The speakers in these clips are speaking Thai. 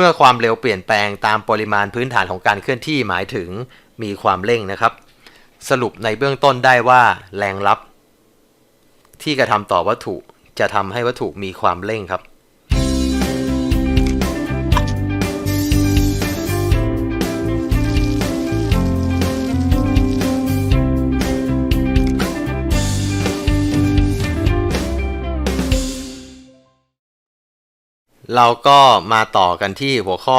เมื่อความเร็วเปลี่ยนแปลงตามปริมาณพื้นฐานของการเคลื่อนที่หมายถึงมีความเร่งนะครับ สรุปในเบื้องต้นได้ว่าแรงลับ ที่กระทำต่อวัตถุจะทำให้วัตถุมีความเร่งครับ เราก็มาต่อกันที่หัวข้อ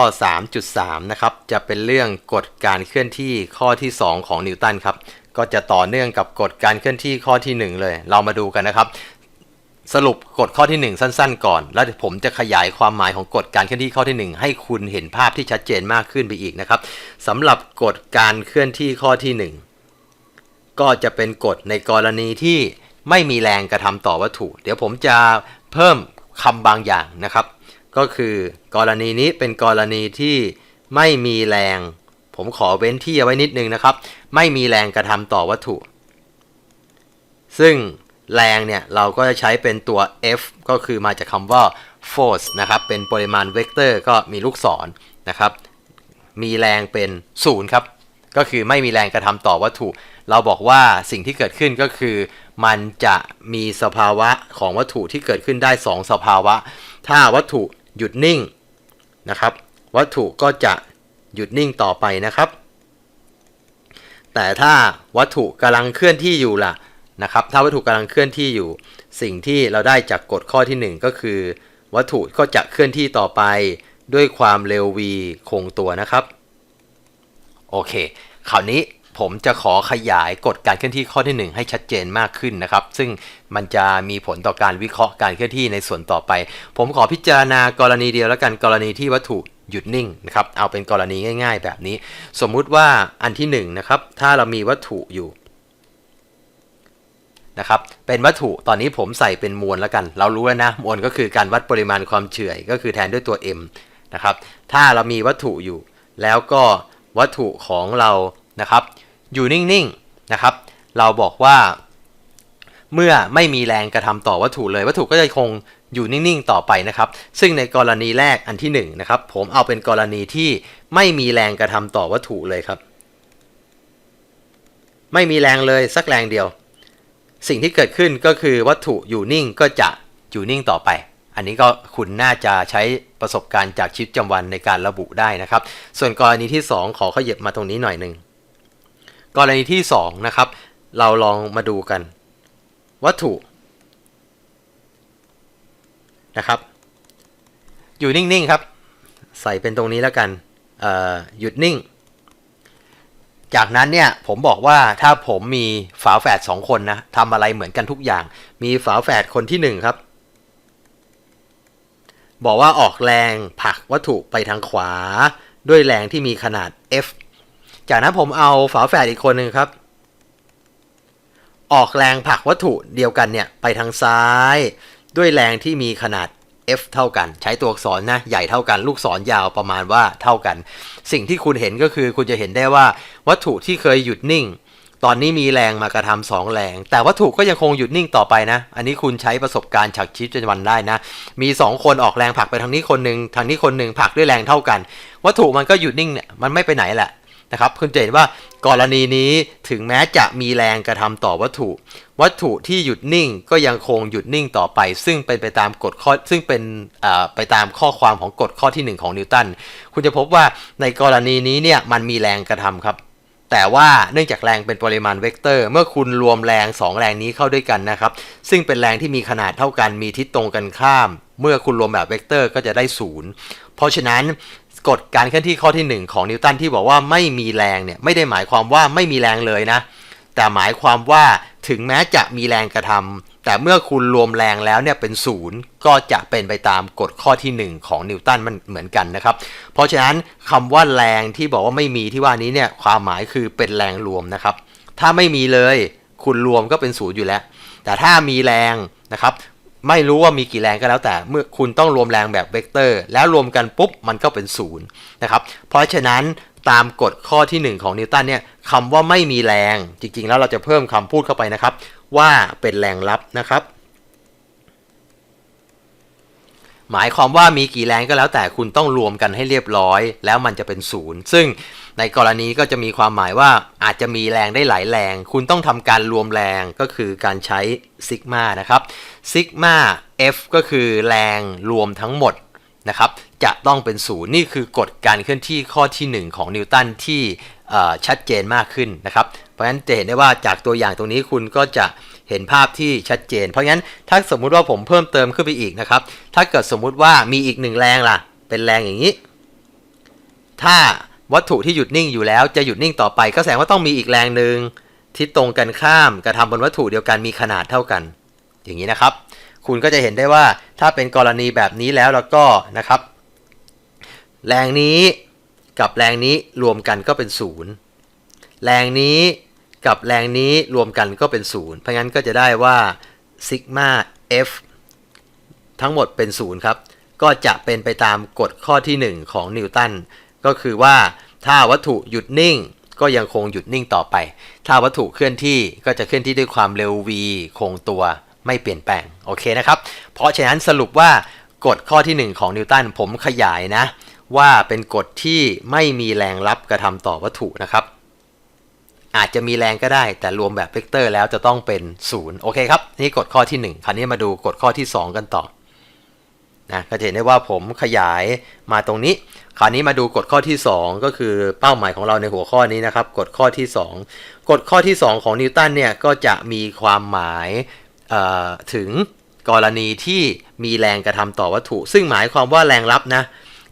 3.3 นะครับ จะเป็นเรื่องกฎการเคลื่อนที่ข้อที่ 2 ของนิวตันครับ ก็จะต่อเนื่องกับกฎการเคลื่อนที่ข้อที่ 1 เลย เรามาดูกันนะครับ สรุปกฎข้อที่ 1 สั้นๆ ก่อน แล้วผมจะขยายความหมายของกฎการเคลื่อนที่ข้อที่ 1 ให้คุณเห็นภาพที่ชัดเจนมากขึ้นไปอีกนะครับสำหรับกฎการเคลื่อนที่ข้อที่ 1 ก็จะเป็นกฎในกรณีที่ไม่มีแรงกระทำต่อวัตถุ เดี๋ยวผมจะเพิ่มคำบางอย่างนะครับ ก็คือกรณีนี้เป็นกรณีที่ไม่มีแรง ผมขอเว้นที่เอาไว้นิดนึงนะครับ ไม่มีแรงกระทำต่อวัตถุ ซึ่งแรงเนี่ย เราก็จะใช้เป็นตัว F ก็คือมาจากคำว่า force นะครับ เป็นปริมาณเวกเตอร์ก็มีลูกศรนะครับ มีแรงเป็นศูนย์ครับ ก็คือไม่มีแรงกระทำต่อวัตถุ เราบอกว่าสิ่งที่เกิดขึ้นก็คือ มันจะมีสภาวะของวัตถุที่เกิดขึ้นได้ 2 สภาวะ ถ้าวัตถุ หยุดนิ่งนะครับ วัตถุก็จะหยุดนิ่งต่อไปนะครับ แต่ถ้าวัตถุกำลังเคลื่อนที่อยู่ล่ะนะครับ ถ้าวัตถุกำลังเคลื่อนที่อยู่ สิ่งที่เราได้จากกฎข้อที่ 1 ก็คือ วัตถุก็จะเคลื่อนที่ต่อไปด้วยความเร็ว v คงตัวนะครับ โอเคคราวนี้ ผมจะขอขยายกฎการเคลื่อนที่ข้อที่ 1 ให้ชัดเจนมากขึ้นนะครับ ซึ่งมันจะมีผลต่อการวิเคราะห์การเคลื่อนที่ในส่วนต่อไป ผมขอพิจารณากรณีเดียวแล้วกันกรณีที่วัตถุหยุดนิ่งนะครับ เอาเป็นกรณีง่าย ๆ แบบนี้ สมมุติว่าอันที่1นนะครับ ถ้าเรามีวัตถุอยู่นะครับ เป็นวัตถุตอนนี้ผมใส่เป็นมวลแล้วกัน เรารู้แล้วนะ มวลก็คือการวัดปริมาณความเฉื่อย ก็คือแทนด้วยตัว m นะครับ ถ้าเรามีวัตถุอยู่ แล้วก็วัตถุของเรานะครับ อยู่นิ่งๆนะครับ เราบอกว่า เมื่อไม่มีแรงกระทำต่อวัตถุเลย วัตถุก็จะคงอยู่นิ่งๆต่อไปนะครับ ซึ่งในกรณีแรกอันที่1นนะครับผมเอาเป็นกรณีที่ไม่มีแรงกระทำต่อวัตถุเลยครับ ไม่มีแรงเลยสักแรงเดียว สิ่งที่เกิดขึ้นก็คือวัตถุอยู่นิ่งก็จะอยู่นิ่งต่อไป อันนี้ก็คุณน่าจะใช้ประสบการณ์จากชีวิตประจำวันในการระบุได้นะครับ ส่วนกรณีที่ 2 ขอขยับมาตรงนี้หน่อยหนึ่ง กรณีที่ 2 นะครับ เราลองมาดูกัน วัตถุนะครับ อยู่นิ่งๆครับ ใส่เป็นตรงนี้แล้วกันหยุดนิ่ง จากนั้นเนี่ยผมบอกว่าถ้าผมมีฝาแฝดสองคนนะทำอะไรเหมือนกันทุกอย่าง มีฝาแฝดคนที่หนึ่งครับ บอกว่าออกแรงผลักวัตถุไปทางขวา ด้วยแรงที่มีขนาด F จากนั้นผมเอาฝาแฝดอีกคนหนึ่งครับ ออกแรงผลักวัตถุเดียวกันเนี่ยไปทางซ้าย ด้วยแรงที่มีขนาด F เท่ากัน ใช้ตัวอักษรนะใหญ่เท่ากัน ลูกศรยาวประมาณว่าเท่ากัน สิ่งที่คุณเห็นก็คือคุณจะเห็นได้ว่าวัตถุที่เคยหยุดนิ่ง ตอนนี้มีแรงมากระทำสองแรง แต่วัตถุก็ยังคงหยุดนิ่งต่อไปนะ อันนี้คุณใช้ประสบการณ์ฉากชิปจนวันได้นะ มี 2 คนออกแรงผลักไปทางนี้คนหนึ่งทางนี้คนหนึ่งผลักด้วยแรงเท่ากัน วัตถุมันก็หยุดนิ่งเนี่ยมันไม่ไปไหนแหละ นะครับคุณจะเห็นว่ากรณีนี้ถึงแม้จะมีแรงกระทำต่อวัตถุ วัตถุที่หยุดนิ่งก็ยังคงหยุดนิ่งต่อไป ซึ่งเป็นไปตามกฎข้อซึ่งเป็นไปตามข้อความของกฎข้อที่ 1 ของนิวตันคุณจะพบว่าในกรณีนี้เนี่ยมันมีแรงกระทำครับ แต่ว่าเนื่องจากแรงเป็นปริมาณเวกเตอร์ เมื่อคุณรวมแรง 2 แรงนี้เข้าด้วยกันนะครับ ซึ่งเป็นแรงที่มีขนาดเท่ากันมีทิศตรงกันข้าม เมื่อคุณรวมแบบเวกเตอร์ก็จะได้ศูนย์เพราะฉะนั้น กฎการเคลื่อนที่ข้อที่ 1 ของนิวตันที่บอกว่าไม่มีแรงเนี่ยไม่ได้หมายความว่าไม่มีแรงเลยนะ แต่หมายความว่าถึงแม้จะมีแรงกระทำแต่เมื่อคุณรวมแรงแล้วเนี่ยเป็นศูนย์ก็จะเป็นไปตามกฎข้อที่ 1 ของนิวตันมันเหมือนกันนะครับ เพราะฉะนั้นคำว่าแรงที่บอกว่าไม่มีที่ว่านี้เนี่ยความหมายคือเป็นแรงรวมนะครับ ถ้าไม่มีเลย คุณรวมก็เป็นศูนย์อยู่แล้ว แต่ถ้ามีแรงนะครับ ไม่รู้ว่ามีกี่แรงก็แล้วแต่ เมื่อคุณต้องรวมแรงแบบเวกเตอร์ แล้วรวมกันปุ๊บมันก็เป็นศูนย์นะครับ เพราะฉะนั้นตามกฎข้อที่ 1 ของนิวตันเนี่ยคำว่าไม่มีแรงจริงๆ แล้วเราจะเพิ่มคำพูดเข้าไปนะครับ ว่าเป็นแรงลับนะครับ หมายความว่ามีกี่แรงก็แล้วแต่คุณต้องรวมกันให้เรียบร้อย แล้วมันจะเป็นศูนย์ซึ่งในกรณีก็จะมีความหมายว่าอาจจะมีแรงได้หลายแรง คุณต้องทำการรวมแรงก็คือการใช้ซิกมานะครับซิกมา F ก็คือแรงรวมทั้งหมดนะครับจะต้องเป็นศูนย์นี่คือกฎการเคลื่อนที่ข้อที่ 1 ของนิวตันที่ชัดเจนมากขึ้นนะครับ เพราะฉะนั้นจะเห็นได้ว่าจากตัวอย่างตรงนี้คุณก็จะ เห็นภาพที่ชัดเจน เพราะงั้นถ้าสมมุติว่าผมเพิ่มเติมขึ้นไปอีกนะครับ ถ้าเกิดสมมุติว่ามีอีกหนึ่งแรงล่ะ เป็นแรงอย่างนี้ ถ้าวัตถุที่หยุดนิ่งอยู่แล้วจะหยุดนิ่งต่อไป ก็แสดงว่าต้องมีอีกแรงหนึ่งที่ตรงกันข้ามกระทำบนวัตถุเดียวกันมีขนาดเท่ากัน อย่างนี้นะครับ คุณก็จะเห็นได้ว่าถ้าเป็นกรณีแบบนี้แล้วแล้วก็นะครับ แรงนี้กับแรงนี้รวมกันก็เป็นศูนย์แรงนี้ กับแรงนี้รวมกันก็เป็นศูนย์เพราะงั้นก็จะได้ว่าซิกมา F ทั้งหมดเป็นศูนย์ครับ ก็จะเป็นไปตามกฎข้อที่ 1 ของนิวตัน ก็คือว่าถ้าวัตถุหยุดนิ่ง ก็ยังคงหยุดนิ่งต่อไป ถ้าวัตถุเคลื่อนที่ก็จะเคลื่อนที่ด้วยความเร็ว v คงตัวไม่เปลี่ยนแปลง โอเคนะครับ เพราะฉะนั้นสรุปว่ากฎข้อที่ 1 ของนิวตันผมขยายนะ ว่าเป็นกฎที่ไม่มีแรงรับกระทำต่อวัตถุนะครับ อาจจะมีแรงก็ได้ แต่รวมแบบเวกเตอร์แล้วจะต้องเป็น0โอเคครับ นี่กฎข้อที่ 1 คราวนี้มาดูกฎข้อที่ 2 กันต่อนะก็จะเห็นได้ว่าผมขยายมาตรงนี้ คราวนี้มาดูกฎข้อที่ 2 ก็คือเป้าหมายของเราในหัวข้อนี้นะครับกฎข้อที่ 2กฎข้อที่ 2 ของนิวตันเนี่ยก็จะมีความหมายถึงกรณีที่มีแรงกระทำต่อวัตถุ ซึ่งหมายความว่าแรงรับนะ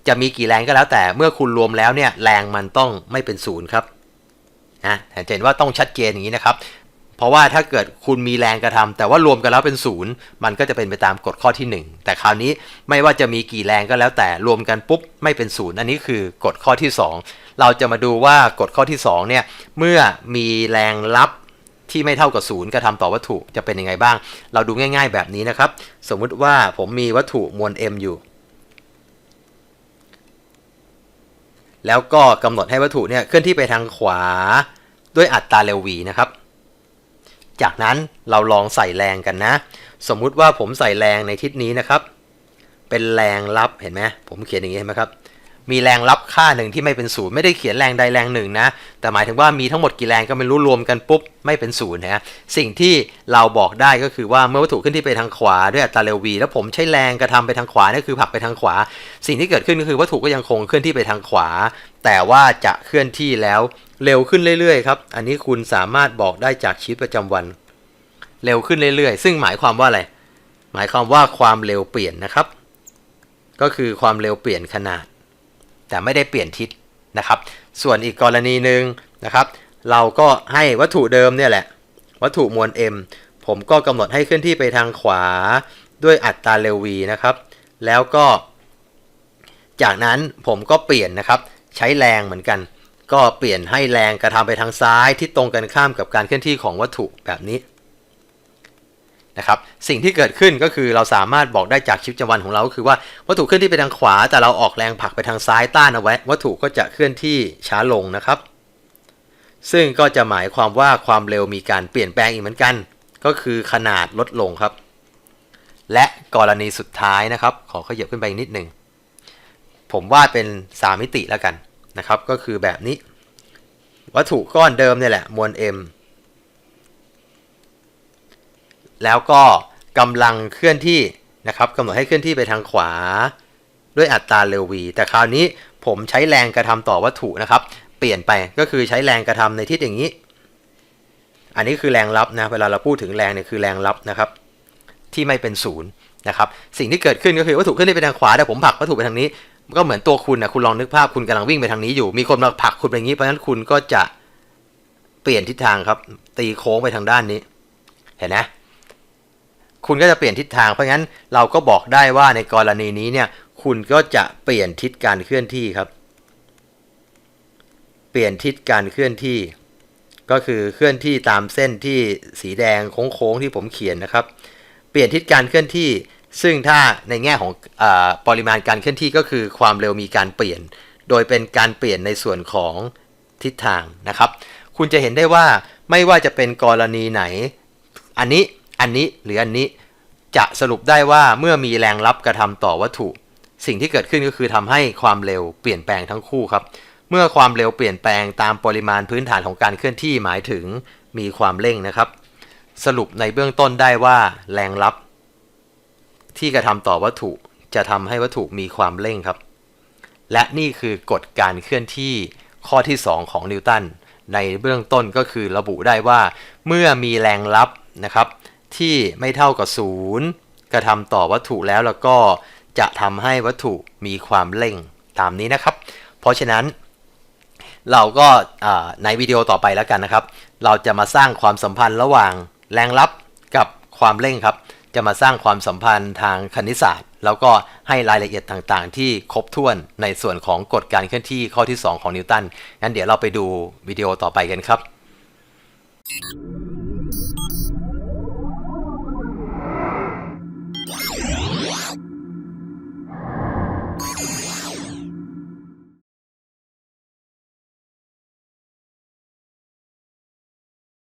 จะมีกี่แรงก็แล้วแต่เมื่อคุณรวมแล้วเนี่ยแรงมันต้องไม่เป็นศูนย์ครับ นะเห็นว่าต้องชัดเจนอย่างนี้นะครับ เพราะว่าถ้าเกิดคุณมีแรงกระทำแต่ว่ารวมกันแล้วเป็นศูนย์มันก็จะเป็นไปตามกฎข้อที่ 1 แต่คราวนี้ไม่ว่าจะมีกี่แรงก็แล้วแต่รวมกันปุ๊บไม่เป็นศูนย์อันนี้คือกฎข้อที่ 2 เราจะมาดูว่ากฎข้อที่2เนี่ยเมื่อมีแรงรับที่ไม่เท่ากับศูนย์กระทำต่อวัตถุจะเป็นยังไงบ้าง เราดูง่าย ๆ แบบนี้นะครับ สมมุติว่าผมมีวัตถุมวล m อยู่ แล้วก็กำหนดให้วัตถุเนี่ยเคลื่อนที่ไปทางขวาด้วยอัตราเร็ว v นะครับ จากนั้นเราลองใส่แรงกันนะ สมมุติว่าผมใส่แรงในทิศนี้นะครับ เป็นแรงรับเห็นไหมผมเขียนอย่างนี้เห็นไหมครับ มีแรงรับค่าหนึ่งที่ไม่เป็นศูนย์ไม่ได้เขียนแรงใดแรงหนึ่งนะ แต่หมายถึงว่ามีทั้งหมดกี่แรงก็ไม่รู้รวมกันปุ๊บไม่เป็นศูนย์นะสิ่งที่เราบอกได้ก็คือว่าเมื่อวัตถุขึ้นที่ไปทางขวาด้วยอัตราเร็ว v แล้วผมใช้แรงกระทำไปทางขวานี่คือผลักไปทางขวา สิ่งที่เกิดขึ้นก็คือวัตถุก็ยังคงเคลื่อนที่ไปทางขวา แต่ว่าจะเคลื่อนที่แล้วเร็วขึ้นเรื่อยๆครับอันนี้คุณสามารถบอกได้จากชีวิตประจำวัน เร็วขึ้นเรื่อยๆ ซึ่งหมายความว่าอะไรหมายความว่าความเร็วเปลี่ยนนะครับ ก็คือความเร็วเปลี่ยนขนาด แต่ไม่ได้เปลี่ยนทิศนะครับ ส่วนอีกกรณีหนึ่งนะครับ เราก็ให้วัตถุเดิมเนี่ยแหละ วัตถุมวล m ผมก็กำหนดให้เคลื่อนที่ไปทางขวาด้วยอัตราเร็ว v นะครับ แล้วก็ จากนั้นผมก็เปลี่ยนนะครับ ใช้แรงเหมือนกัน ก็เปลี่ยนให้แรงกระทำไปทางซ้ายที่ตรงกันข้ามกับการเคลื่อนที่ของวัตถุแบบนี้ นะครับสิ่งที่เกิดขึ้นก็คือเราสามารถบอกได้จากชีวิตประจำวันของเราก็คือว่าวัตถุเคลื่อนที่ไปทางขวา แต่เราออกแรงผลักไปทางซ้ายต้านเอาไว้ วัตถุก็จะเคลื่อนที่ช้าลงนะครับ ซึ่งก็จะหมายความว่าความเร็วมีการเปลี่ยนแปลงอีกเหมือนกัน ก็คือขนาดลดลงครับ และกรณีสุดท้ายนะครับ ขอขยับขึ้นไปอีกนิดหนึ่งผมวาดเป็นสามมิติแล้วกันนะครับ ก็คือแบบนี้ วัตถุก้อนเดิมเนี่ยแหละมวล m แล้วก็กำลังเคลื่อนที่นะครับกำหนดให้เคลื่อนที่ไปทางขวา ด้วยอัตราเร็ว v แต่คราวนี้ผมใช้แรงกระทำต่อวัตถุนะครับ เปลี่ยนไปก็คือใช้แรงกระทำในทิศอย่างนี้ อันนี้คือแรงรับนะเวลาเราพูดถึงแรงเนี่ยคือแรงรับนะครับที่ไม่เป็นศูนย์นะครับสิ่งที่เกิดขึ้นก็คือวัตถุเคลื่อนที่ไปทางขวาแต่ผมผลักวัตถุไปทางนี้ก็เหมือนตัวคุณนะคุณลองนึกภาพคุณกำลังวิ่งไปทางนี้อยู่ มีคนมาผลักคุณไปอย่างนี้เพราะฉะนั้นคุณก็จะเปลี่ยนทิศทางครับ ตีโค้งไปทางด้านนี้ เห็นไหม คุณก็จะเปลี่ยนทิศทาง เพราะงั้นเราก็บอกได้ว่าในกรณีนี้เนี่ยคุณก็จะเปลี่ยนทิศการเคลื่อนที่ครับ เปลี่ยนทิศการเคลื่อนที่ ก็คือเคลื่อนที่ตามเส้นที่สีแดงโค้งๆที่ผมเขียนนะครับ เปลี่ยนทิศการเคลื่อนที่ ซึ่งถ้าในแง่ของอปริมาณการเคลื่อนที่ก็คือความเร็วมีการเปลี่ยน โดยเป็นการเปลี่ยนในส่วนของทิศทางนะครับ คุณจะเห็นได้ว่าไม่ว่าจะเป็นกรณีไหน อันนี้ อันนี้หรืออันนี้จะสรุปได้ว่าเมื่อมีแรงรับกระทำต่อวัตถุ สิ่งที่เกิดขึ้นก็คือทำให้ความเร็วเปลี่ยนแปลงทั้งคู่ครับ เมื่อความเร็วเปลี่ยนแปลงตามปริมาณพื้นฐานของการเคลื่อนที่หมายถึงมีความเร่งนะครับ สรุปในเบื้องต้นได้ว่าแรงรับ ที่กระทำต่อวัตถุจะทำให้วัตถุมีความเร่งครับ และนี่คือกฎการเคลื่อนที่ข้อที่ 2 ของนิวตันในเบื้องต้นก็คือระบุได้ว่า เมื่อมีแรงรับนะครับ ที่ไม่เท่ากับศูนย์กระทำต่อวัตถุแล้วแล้วก็จะทำให้วัตถุมีความเร่งตามนี้นะครับ เพราะฉะนั้น เราก็ในวิดีโอต่อไปแล้วกันนะครับ เราจะมาสร้างความสัมพันธ์ระหว่างแรงรับกับความเร่งครับ จะมาสร้างความสัมพันธ์ทางคณิตศาสตร์ แล้วก็ให้รายละเอียดต่างๆ ที่ครบถ้วนในส่วนของกฎการเคลื่อนที่ข้อที่ 2 ของนิวตันงั้นเดี๋ยวเราไปดูวิดีโอต่อไปกันครับ